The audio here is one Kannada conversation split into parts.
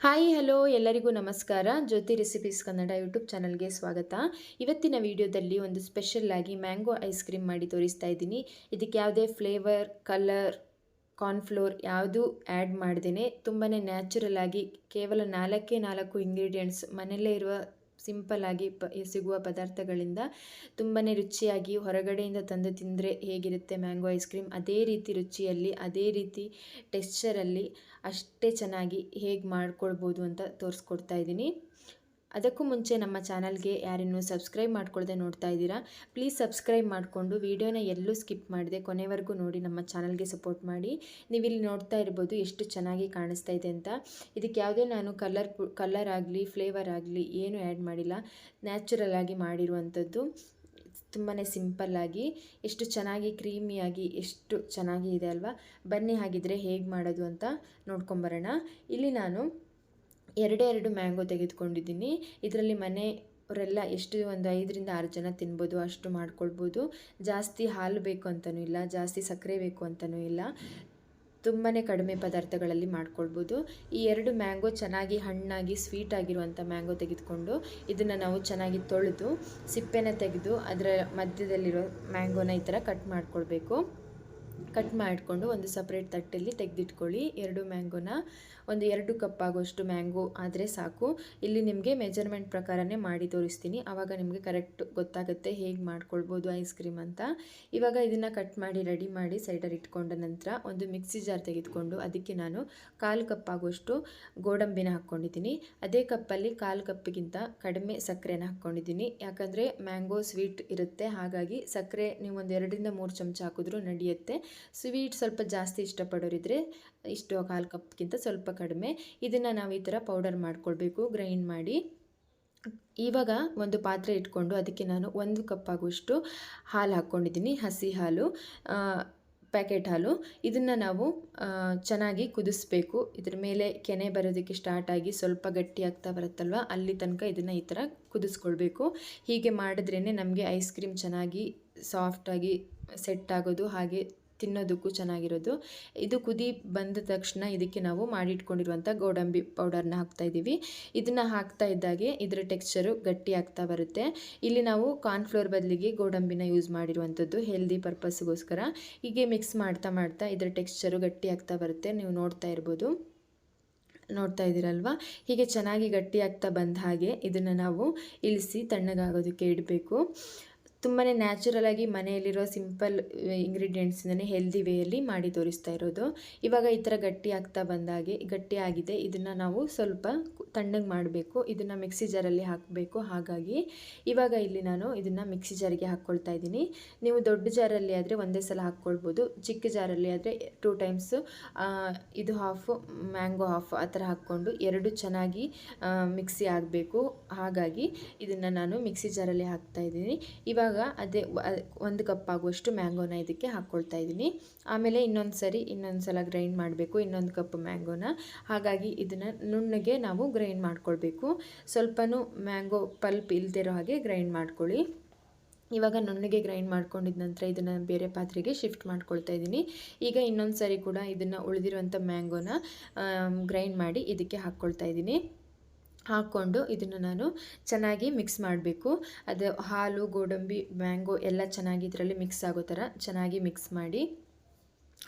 ಹಾಯ್, ಹಲೋ, ಎಲ್ಲರಿಗೂ ನಮಸ್ಕಾರ. ಜ್ಯೋತಿ ರೆಸಿಪೀಸ್ ಕನ್ನಡ ಯೂಟ್ಯೂಬ್ ಚಾನಲ್ಗೆ ಸ್ವಾಗತ. ಇವತ್ತಿನ ವಿಡಿಯೋದಲ್ಲಿ ಒಂದು ಸ್ಪೆಷಲ್ ಆಗಿ ಮ್ಯಾಂಗೋ ಐಸ್ ಕ್ರೀಮ್ ಮಾಡಿ ತೋರಿಸ್ತಾ ಇದ್ದೀನಿ. ಇದಕ್ಕೆ ಯಾವುದೇ ಫ್ಲೇವರ್ ಕಲರ್ ಕಾರ್ನ್ಫ್ಲೋರ್ ಯಾವುದೂ ಆ್ಯಡ್ ಮಾಡ್ದೇ ತುಂಬಾ ನ್ಯಾಚುರಲ್ ಆಗಿ ಕೇವಲ ನಾಲ್ಕೇ ನಾಲ್ಕು ಇಂಗ್ರೀಡಿಯೆಂಟ್ಸ್ ಮನೆಯಲ್ಲೇ ಇರುವ ಸಿಂಪಲ್ ಆಗಿ ಪ ಸಿಗುವ ಪದಾರ್ಥಗಳಿಂದ ತುಂಬಾ ರುಚಿಯಾಗಿ ಹೊರಗಡೆಯಿಂದ ತಂದು ತಿಂದರೆ ಹೇಗಿರುತ್ತೆ ಮ್ಯಾಂಗೋ ಐಸ್ ಕ್ರೀಮ್? ಅದೇ ರೀತಿ ರುಚಿಯಲ್ಲಿ, ಅದೇ ರೀತಿ ಟೆಕ್ಸ್ಚರಲ್ಲಿ ಅಷ್ಟೇ ಚೆನ್ನಾಗಿ ಹೇಗೆ ಮಾಡ್ಕೊಳ್ಬೋದು ಅಂತ ತೋರಿಸ್ಕೊಡ್ತಾ ಇದ್ದೀನಿ. ಅದಕ್ಕೂ ಮುಂಚೆ ನಮ್ಮ ಚಾನಲ್ಗೆ ಯಾರಿನ್ನೂ ಸಬ್ಸ್ಕ್ರೈಬ್ ಮಾಡ್ಕೊಳ್ಳದೆ ನೋಡ್ತಾ ಇದ್ದೀರಾ, ಪ್ಲೀಸ್ ಸಬ್ಸ್ಕ್ರೈಬ್ ಮಾಡಿಕೊಂಡು ವಿಡಿಯೋನ ಎಲ್ಲೂ ಸ್ಕಿಪ್ ಮಾಡಿದೆ ಕೊನೆವರೆಗೂ ನೋಡಿ ನಮ್ಮ ಚಾನಲ್ಗೆ ಸಪೋರ್ಟ್ ಮಾಡಿ. ನೀವಿಲ್ಲಿ ನೋಡ್ತಾ ಇರ್ಬೋದು ಎಷ್ಟು ಚೆನ್ನಾಗಿ ಕಾಣಿಸ್ತಾ ಇದೆ ಅಂತ. ಇದಕ್ಕೆ ಯಾವುದೇ ನಾನು ಕಲರ್ ಕಲರ್ ಆಗಲಿ, ಫ್ಲೇವರ್ ಆಗಲಿ ಏನು ಆ್ಯಡ್ ಮಾಡಿಲ್ಲ. ನ್ಯಾಚುರಲ್ ಆಗಿ ಮಾಡಿರುವಂಥದ್ದು. ತುಂಬಾ ಸಿಂಪಲ್ಲಾಗಿ ಎಷ್ಟು ಚೆನ್ನಾಗಿ ಕ್ರೀಮಿಯಾಗಿ ಎಷ್ಟು ಚೆನ್ನಾಗಿ ಇದೆ ಅಲ್ವಾ. ಬನ್ನಿ ಹಾಗಿದ್ರೆ ಹೇಗೆ ಮಾಡೋದು ಅಂತ ನೋಡ್ಕೊಂಬರೋಣ. ಇಲ್ಲಿ ನಾನು ಎರಡೇ ಎರಡು ಮ್ಯಾಂಗೋ ತೆಗೆದುಕೊಂಡಿದ್ದೀನಿ. ಇದರಲ್ಲಿ ಮನೆ ಅವರೆಲ್ಲ ಎಷ್ಟು ಒಂದು ಐದರಿಂದ ಆರು ಜನ ತಿನ್ಬೋದು, ಅಷ್ಟು ಮಾಡ್ಕೊಳ್ಬೋದು. ಜಾಸ್ತಿ ಹಾಲು ಬೇಕು ಅಂತಲೂ ಇಲ್ಲ, ಜಾಸ್ತಿ ಸಕ್ಕರೆ ಬೇಕು ಅಂತಲೂ ಇಲ್ಲ. ತುಂಬಾ ಕಡಿಮೆ ಪದಾರ್ಥಗಳಲ್ಲಿ ಮಾಡ್ಕೊಳ್ಬೋದು. ಈ ಎರಡು ಮ್ಯಾಂಗೋ ಚೆನ್ನಾಗಿ ಹಣ್ಣಾಗಿ ಸ್ವೀಟ್ ಆಗಿರುವಂಥ ಮ್ಯಾಂಗೋ ತೆಗೆದುಕೊಂಡು ಇದನ್ನು ನಾವು ಚೆನ್ನಾಗಿ ತೊಳೆದು, ಸಿಪ್ಪೆನ ತೆಗೆದು ಅದರ ಮಧ್ಯದಲ್ಲಿರೋ ಮ್ಯಾಂಗೋನ ಈ ಥರ ಕಟ್ ಮಾಡ್ಕೊಳ್ಬೇಕು. ಕಟ್ ಮಾಡಿಕೊಂಡು ಒಂದು ಸಪ್ರೇಟ್ ತಟ್ಟೆಯಲ್ಲಿ ತೆಗೆದಿಟ್ಕೊಳ್ಳಿ. ಎರಡು ಮ್ಯಾಂಗೋನ ಒಂದು ಎರಡು ಕಪ್ ಆಗೋಷ್ಟು ಮ್ಯಾಂಗೋ ಆದರೆ ಸಾಕು. ಇಲ್ಲಿ ನಿಮಗೆ ಮೆಜರ್ಮೆಂಟ್ ಪ್ರಕಾರನೇ ಮಾಡಿ ತೋರಿಸ್ತೀನಿ. ಆವಾಗ ನಿಮಗೆ ಕರೆಕ್ಟ್ ಗೊತ್ತಾಗುತ್ತೆ ಹೇಗೆ ಮಾಡ್ಕೊಳ್ಬೋದು ಐಸ್ ಕ್ರೀಮ್ ಅಂತ. ಇವಾಗ ಇದನ್ನು ಕಟ್ ಮಾಡಿ ರೆಡಿ ಮಾಡಿ ಸೈಡಲ್ಲಿ ಇಟ್ಕೊಂಡ ನಂತರ ಒಂದು ಮಿಕ್ಸಿ ಜಾರ್ ತೆಗೆದುಕೊಂಡು ಅದಕ್ಕೆ ನಾನು ಕಾಲು ಕಪ್ ಆಗೋಷ್ಟು ಗೋಡಂಬಿನ ಹಾಕ್ಕೊಂಡಿದ್ದೀನಿ. ಅದೇ ಕಪ್ಪಲ್ಲಿ ಕಾಲು ಕಪ್ಪಿಗಿಂತ ಕಡಿಮೆ ಸಕ್ಕರೆನ ಹಾಕ್ಕೊಂಡಿದ್ದೀನಿ. ಯಾಕಂದರೆ ಮ್ಯಾಂಗೋ ಸ್ವೀಟ್ ಇರುತ್ತೆ. ಹಾಗಾಗಿ ಸಕ್ಕರೆ ನೀವು ಒಂದು ಎರಡರಿಂದ ಮೂರು ಚಮಚ ಹಾಕಿದ್ರೂ ನಡೆಯುತ್ತೆ. ಸ್ವೀಟ್ ಸ್ವಲ್ಪ ಜಾಸ್ತಿ ಇಷ್ಟಪಡೋರಿದ್ರೆ ಇಷ್ಟು ಕಾಲು ಕಪ್ಗಿಂತ ಸ್ವಲ್ಪ ಕಡಿಮೆ. ಇದನ್ನು ನಾವು ಈ ಥರ ಪೌಡರ್ ಮಾಡ್ಕೊಳ್ಬೇಕು, ಗ್ರೈಂಡ್ ಮಾಡಿ. ಇವಾಗ ಒಂದು ಪಾತ್ರೆ ಇಟ್ಕೊಂಡು ಅದಕ್ಕೆ ನಾನು ಒಂದು ಕಪ್ ಆಗುವಷ್ಟು ಹಾಲು ಹಾಕ್ಕೊಂಡಿದ್ದೀನಿ, ಹಸಿ ಹಾಲು ಪ್ಯಾಕೆಟ್ ಹಾಲು. ಇದನ್ನು ನಾವು ಚೆನ್ನಾಗಿ ಕುದಿಸ್ಬೇಕು. ಇದ್ರ ಮೇಲೆ ಕೆನೆ ಬರೋದಕ್ಕೆ ಸ್ಟಾರ್ಟ್ ಆಗಿ ಸ್ವಲ್ಪ ಗಟ್ಟಿ ಆಗ್ತಾ ಬರುತ್ತಲ್ವ, ಅಲ್ಲಿ ತನಕ ಇದನ್ನು ಈ ಥರ ಕುದಿಸ್ಕೊಳ್ಬೇಕು. ಹೀಗೆ ಮಾಡಿದ್ರೇ ನಮಗೆ ಐಸ್ ಕ್ರೀಮ್ ಚೆನ್ನಾಗಿ ಸಾಫ್ಟಾಗಿ ಸೆಟ್ ಆಗೋದು, ಹಾಗೆ ತಿನ್ನೋದಕ್ಕೂ ಚೆನ್ನಾಗಿರೋದು. ಇದು ಕುದಿ ಬಂದ ತಕ್ಷಣ ಇದಕ್ಕೆ ನಾವು ಮಾಡಿಟ್ಕೊಂಡಿರುವಂಥ ಗೋಡಂಬಿ ಪೌಡರ್ನ ಹಾಕ್ತಾ ಇದ್ದೀವಿ. ಇದನ್ನು ಹಾಕ್ತಾ ಇದ್ದಾಗೆ ಇದರ ಟೆಕ್ಸ್ಚರು ಗಟ್ಟಿ ಆಗ್ತಾ ಬರುತ್ತೆ. ಇಲ್ಲಿ ನಾವು ಕಾರ್ನ್ಫ್ಲೋರ್ ಬದಲಿಗೆ ಗೋಡಂಬಿನ ಯೂಸ್ ಮಾಡಿರುವಂಥದ್ದು ಹೆಲ್ದಿ ಪರ್ಪಸ್ಗೋಸ್ಕರ. ಹೀಗೆ ಮಿಕ್ಸ್ ಮಾಡ್ತಾ ಮಾಡ್ತಾ ಇದರ ಟೆಕ್ಸ್ಚರು ಗಟ್ಟಿ ಆಗ್ತಾ ಬರುತ್ತೆ. ನೀವು ನೋಡ್ತಾ ಇರ್ಬೋದು. ನೋಡ್ತಾ ಇದ್ದೀರಲ್ವ? ಹೀಗೆ ಚೆನ್ನಾಗಿ ಗಟ್ಟಿಯಾಗ್ತಾ ಬಂದ ಹಾಗೆ ಇದನ್ನು ನಾವು ಇಳಿಸಿ ತಣ್ಣಗಾಗೋದಕ್ಕೆ ಇಡಬೇಕು. ತುಂಬಾ ನ್ಯಾಚುರಲಾಗಿ ಮನೆಯಲ್ಲಿರೋ ಸಿಂಪಲ್ ಇಂಗ್ರೀಡಿಯೆಂಟ್ಸಿಂದನೇ ಹೆಲ್ದಿ ವೇಯಲ್ಲಿ ಮಾಡಿ ತೋರಿಸ್ತಾ ಇರೋದು. ಇವಾಗ ಈ ಥರ ಗಟ್ಟಿ ಆಗ್ತಾ ಬಂದಾಗೆ, ಗಟ್ಟಿ ಆಗಿದೆ. ಇದನ್ನು ನಾವು ಸ್ವಲ್ಪ ತಣ್ಣಗೆ ಮಾಡಬೇಕು. ಇದನ್ನು ಮಿಕ್ಸಿ ಜಾರಲ್ಲಿ ಹಾಕಬೇಕು. ಹಾಗಾಗಿ ಇವಾಗ ಇಲ್ಲಿ ನಾನು ಇದನ್ನು ಮಿಕ್ಸಿ ಜಾರಿಗೆ ಹಾಕ್ಕೊಳ್ತಾ ಇದ್ದೀನಿ. ನೀವು ದೊಡ್ಡ ಜಾರಲ್ಲಿ ಆದರೆ ಒಂದೇ ಸಲ ಹಾಕ್ಕೊಳ್ಬೋದು ಚಿಕ್ಕ ಜಾರಲ್ಲಿ ಆದರೆ ಟೂ ಟೈಮ್ಸು ಇದು ಹಾಫು ಮ್ಯಾಂಗೋ ಹಾಫ್ ಆ ಥರ ಹಾಕ್ಕೊಂಡು ಎರಡು ಚೆನ್ನಾಗಿ ಮಿಕ್ಸಿ ಆಗಬೇಕು. ಹಾಗಾಗಿ ಇದನ್ನು ನಾನು ಮಿಕ್ಸಿ ಜಾರಲ್ಲಿ ಹಾಕ್ತಾ ಇದ್ದೀನಿ. ಇವಾಗ ಅದೇ ಒಂದು ಕಪ್ ಆಗುವಷ್ಟು ಮ್ಯಾಂಗೋನ ಇದಕ್ಕೆ ಹಾಕ್ಕೊಳ್ತಾ ಇದ್ದೀನಿ. ಆಮೇಲೆ ಇನ್ನೊಂದು ಸರಿ ಇನ್ನೊಂದು ಸಲ ಗ್ರೈಂಡ್ ಮಾಡಬೇಕು, ಇನ್ನೊಂದು ಕಪ್ ಮ್ಯಾಂಗೋನ. ಹಾಗಾಗಿ ಇದನ್ನು ನುಣ್ಣಗೆ ನಾವು ಗ್ರೈಂಡ್ ಮಾಡ್ಕೊಳ್ಬೇಕು. ಸ್ವಲ್ಪನೂ ಮ್ಯಾಂಗೋ ಪಲ್ಪ್ ಇಲ್ದಿರೋ ಹಾಗೆ ಗ್ರೈಂಡ್ ಮಾಡ್ಕೊಳ್ಳಿ. ಇವಾಗ ನುಣ್ಣಗೆ ಗ್ರೈಂಡ್ ಮಾಡ್ಕೊಂಡಿದ ನಂತರ ಇದನ್ನು ಬೇರೆ ಪಾತ್ರೆಗೆ ಶಿಫ್ಟ್ ಮಾಡ್ಕೊಳ್ತಾ ಇದ್ದೀನಿ. ಈಗ ಇನ್ನೊಂದು ಸರಿ ಕೂಡ ಇದನ್ನು ಉಳಿದಿರುವಂಥ ಮ್ಯಾಂಗೋನ ಗ್ರೈಂಡ್ ಮಾಡಿ ಇದಕ್ಕೆ ಹಾಕ್ಕೊಳ್ತಾ ಇದ್ದೀನಿ. ಹಾಕ್ಕೊಂಡು ಇದನ್ನು ನಾನು ಚೆನ್ನಾಗಿ ಮಿಕ್ಸ್ ಮಾಡಬೇಕು. ಅದು ಹಾಲು, ಗೋಡಂಬಿ, ಮ್ಯಾಂಗೋ ಎಲ್ಲ ಚೆನ್ನಾಗಿ ಇದರಲ್ಲಿ ಮಿಕ್ಸ್ ಆಗೋ ಥರ ಚೆನ್ನಾಗಿ ಮಿಕ್ಸ್ ಮಾಡಿ.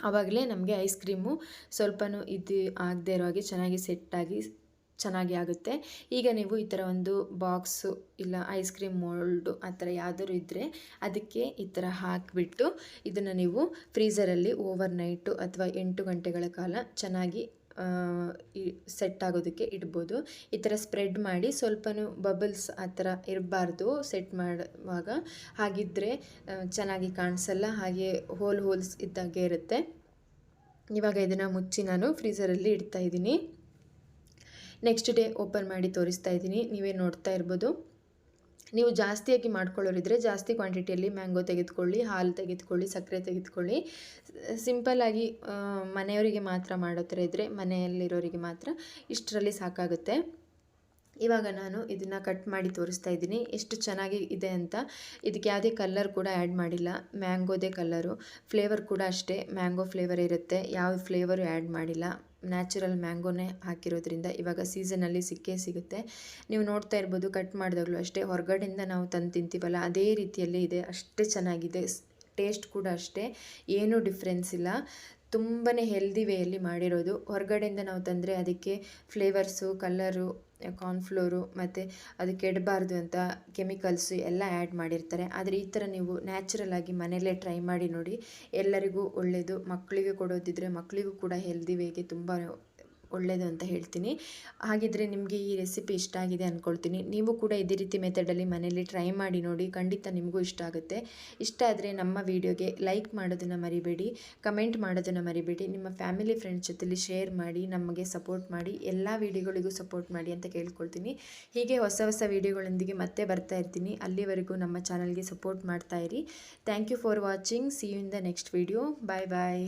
ಆವಾಗಲೇ ನಮಗೆ ಐಸ್ ಕ್ರೀಮು ಸ್ವಲ್ಪನೂ ಇದು ಆಗದೆ ಇರೋ ಹಾಗೆ ಚೆನ್ನಾಗಿ ಸೆಟ್ಟಾಗಿ ಚೆನ್ನಾಗಿ ಆಗುತ್ತೆ. ಈಗ ನೀವು ಈ ಥರ ಒಂದು ಬಾಕ್ಸು ಇಲ್ಲ ಐಸ್ ಕ್ರೀಮ್ ಮೋಲ್ಡು ಆ ಥರ ಯಾವ್ದಾದ್ರು ಇದ್ದರೆ ಅದಕ್ಕೆ ಈ ಥರ ಹಾಕಿಬಿಟ್ಟು ಇದನ್ನು ನೀವು ಫ್ರೀಝರಲ್ಲಿ ಓವರ್ ನೈಟು ಅಥವಾ ಎಂಟು ಗಂಟೆಗಳ ಕಾಲ ಚೆನ್ನಾಗಿ ಸೆಟ್ ಆಗೋದಕ್ಕೆ ಇಡ್ಬೋದು. ಈ ಥರ ಸ್ಪ್ರೆಡ್ ಮಾಡಿ ಸ್ವಲ್ಪನೂ ಬಬಲ್ಸ್ ಆ ಥರ ಇರಬಾರ್ದು ಸೆಟ್ ಮಾಡುವಾಗ. ಹಾಗಿದ್ದರೆ ಚೆನ್ನಾಗಿ ಕಾಣಿಸಲ್ಲ, ಹಾಗೆ ಹೋಲ್ ಹೋಲ್ಸ್ ಇದ್ದಾಗೆ ಇರುತ್ತೆ. ಇವಾಗ ಇದನ್ನು ಮುಚ್ಚಿ ನಾನು ಫ್ರೀಸರಲ್ಲಿ ಇಡ್ತಾ ಇದ್ದೀನಿ. ನೆಕ್ಸ್ಟ್ ಡೇ ಓಪನ್ ಮಾಡಿ ತೋರಿಸ್ತಾ ಇದ್ದೀನಿ. ನೀವೇ ನೋಡ್ತಾ ಇರ್ಬೋದು. ನೀವು ಜಾಸ್ತಿಯಾಗಿ ಮಾಡ್ಕೊಳ್ಳೋರಿದ್ರೆ ಜಾಸ್ತಿ ಕ್ವಾಂಟಿಟಿಯಲ್ಲಿ ಮ್ಯಾಂಗೋ ತೆಗೆದುಕೊಳ್ಳಿ, ಹಾಲು ತೆಗೆದುಕೊಳ್ಳಿ, ಸಕ್ಕರೆ ತೆಗೆದುಕೊಳ್ಳಿ. ಸಿಂಪಲ್ಲಾಗಿ ಮನೆಯವರಿಗೆ ಮಾತ್ರ ಮಾಡೋ ಥರ ಇದ್ದರೆ ಮನೆಯಲ್ಲಿರೋರಿಗೆ ಮಾತ್ರ ಇಷ್ಟರಲ್ಲಿ ಸಾಕಾಗುತ್ತೆ. ಇವಾಗ ನಾನು ಇದನ್ನು ಕಟ್ ಮಾಡಿ ತೋರಿಸ್ತಾ ಇದ್ದೀನಿ. ಎಷ್ಟು ಚೆನ್ನಾಗಿ ಇದೆ ಅಂತ. ಇದಕ್ಕೆ ಯಾವುದೇ ಕಲ್ಲರ್ ಕೂಡ ಆ್ಯಡ್ ಮಾಡಿಲ್ಲ. ಮ್ಯಾಂಗೋದೇ ಕಲ್ಲರು ಫ್ಲೇವರ್ ಕೂಡ ಅಷ್ಟೇ. ಮ್ಯಾಂಗೋ ಫ್ಲೇವರ್ ಇರುತ್ತೆ. ಯಾವ ಫ್ಲೇವರು ಆ್ಯಡ್ ಮಾಡಿಲ್ಲ. ನ್ಯಾಚುರಲ್ ಮ್ಯಾಂಗೋನೇ ಹಾಕಿರೋದ್ರಿಂದ ಇವಾಗ ಸೀಸನಲ್ಲಿ ಸಿಕ್ಕೇ ಸಿಗುತ್ತೆ. ನೀವು ನೋಡ್ತಾ ಇರ್ಬೋದು ಕಟ್ ಮಾಡಿದಾಗಲೂ ಅಷ್ಟೇ. ಹೊರಗಡೆಯಿಂದ ನಾವು ತಂದು ತಿಂತೀವಲ್ಲ, ಅದೇ ರೀತಿಯಲ್ಲಿ ಇದೆ. ಅಷ್ಟೇ ಚೆನ್ನಾಗಿದೆ. ಟೇಸ್ಟ್ ಕೂಡ ಅಷ್ಟೇ. ಏನೂ ಡಿಫ್ರೆನ್ಸ್ ಇಲ್ಲ. ತುಂಬಾ ಹೆಲ್ದಿ ವೇಯಲ್ಲಿ ಮಾಡಿರೋದು. ಹೊರಗಡೆಯಿಂದ ನಾವು ತಂದರೆ ಅದಕ್ಕೆ ಫ್ಲೇವರ್ಸು ಕಲ್ಲರು ಕಾರ್ನ್ಫ್ಲೋರು ಮತ್ತು ಅದು ಕೆಡಬಾರ್ದು ಅಂತ ಕೆಮಿಕಲ್ಸು ಎಲ್ಲ ಆ್ಯಡ್ ಮಾಡಿರ್ತಾರೆ. ಆದರೆ ಈ ಥರ ನೀವು ನ್ಯಾಚುರಲ್ ಆಗಿ ಮನೆಯಲ್ಲೇ ಟ್ರೈ ಮಾಡಿ ನೋಡಿ, ಎಲ್ಲರಿಗೂ ಒಳ್ಳೆಯದು ಮಕ್ಕಳಿಗೆ ಕೊಡೋದಿದ್ದರೆ ಮಕ್ಕಳಿಗೂ ಕೂಡ ಹೆಲ್ದಿ ವೇಗೆ ತುಂಬ ಒಳ್ಳೆಯದು ಅಂತ ಹೇಳ್ತೀನಿ. ಹಾಗಿದ್ರೆ ನಿಮಗೆ ಈ ರೆಸಿಪಿ ಇಷ್ಟ ಆಗಿದೆ ಅಂದ್ಕೊಳ್ತೀನಿ ನೀವು ಕೂಡ ಇದೇ ರೀತಿ ಮೆಥಡಲ್ಲಿ ಮನೆಯಲ್ಲಿ ಟ್ರೈ ಮಾಡಿ ನೋಡಿ, ಖಂಡಿತ ನಿಮಗೂ ಇಷ್ಟ ಆಗುತ್ತೆ. ಇಷ್ಟ ಆದರೆ ನಮ್ಮ ವಿಡಿಯೋಗೆ ಲೈಕ್ ಮಾಡೋದನ್ನು ಮರಿಬೇಡಿ ಕಮೆಂಟ್ ಮಾಡೋದನ್ನು ಮರಿಬೇಡಿ, ನಿಮ್ಮ ಫ್ಯಾಮಿಲಿ ಫ್ರೆಂಡ್ಸ್ ಜೊತೆಲಿ ಶೇರ್ ಮಾಡಿ, ನಮಗೆ ಸಪೋರ್ಟ್ ಮಾಡಿ, ಎಲ್ಲ ವಿಡಿಯೋಗಳಿಗೂ ಸಪೋರ್ಟ್ ಮಾಡಿ ಅಂತ ಕೇಳ್ಕೊಳ್ತೀನಿ. ಹೀಗೆ ಹೊಸ ಹೊಸ ವಿಡಿಯೋಗಳೊಂದಿಗೆ ಮತ್ತೆ ಬರ್ತಾ ಇರ್ತೀನಿ. ಅಲ್ಲಿವರೆಗೂ ನಮ್ಮ ಚಾನಲ್ಗೆ ಸಪೋರ್ಟ್ ಮಾಡ್ತಾ ಇರಿ. Thank you for watching see you in the next video bye bye